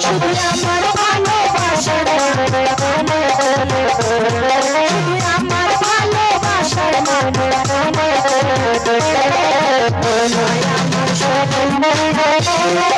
Should be a part of Thank you.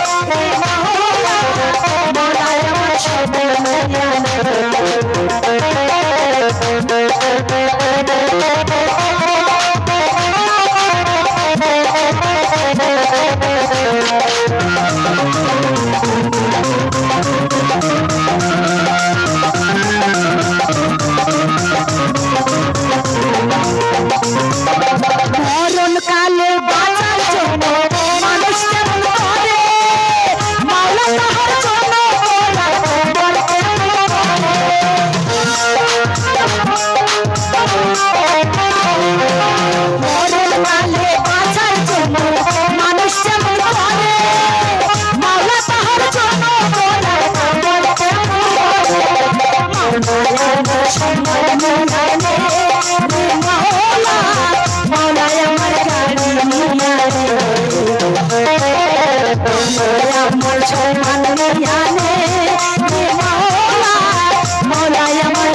সমান মিয়ানে মোলায় আমার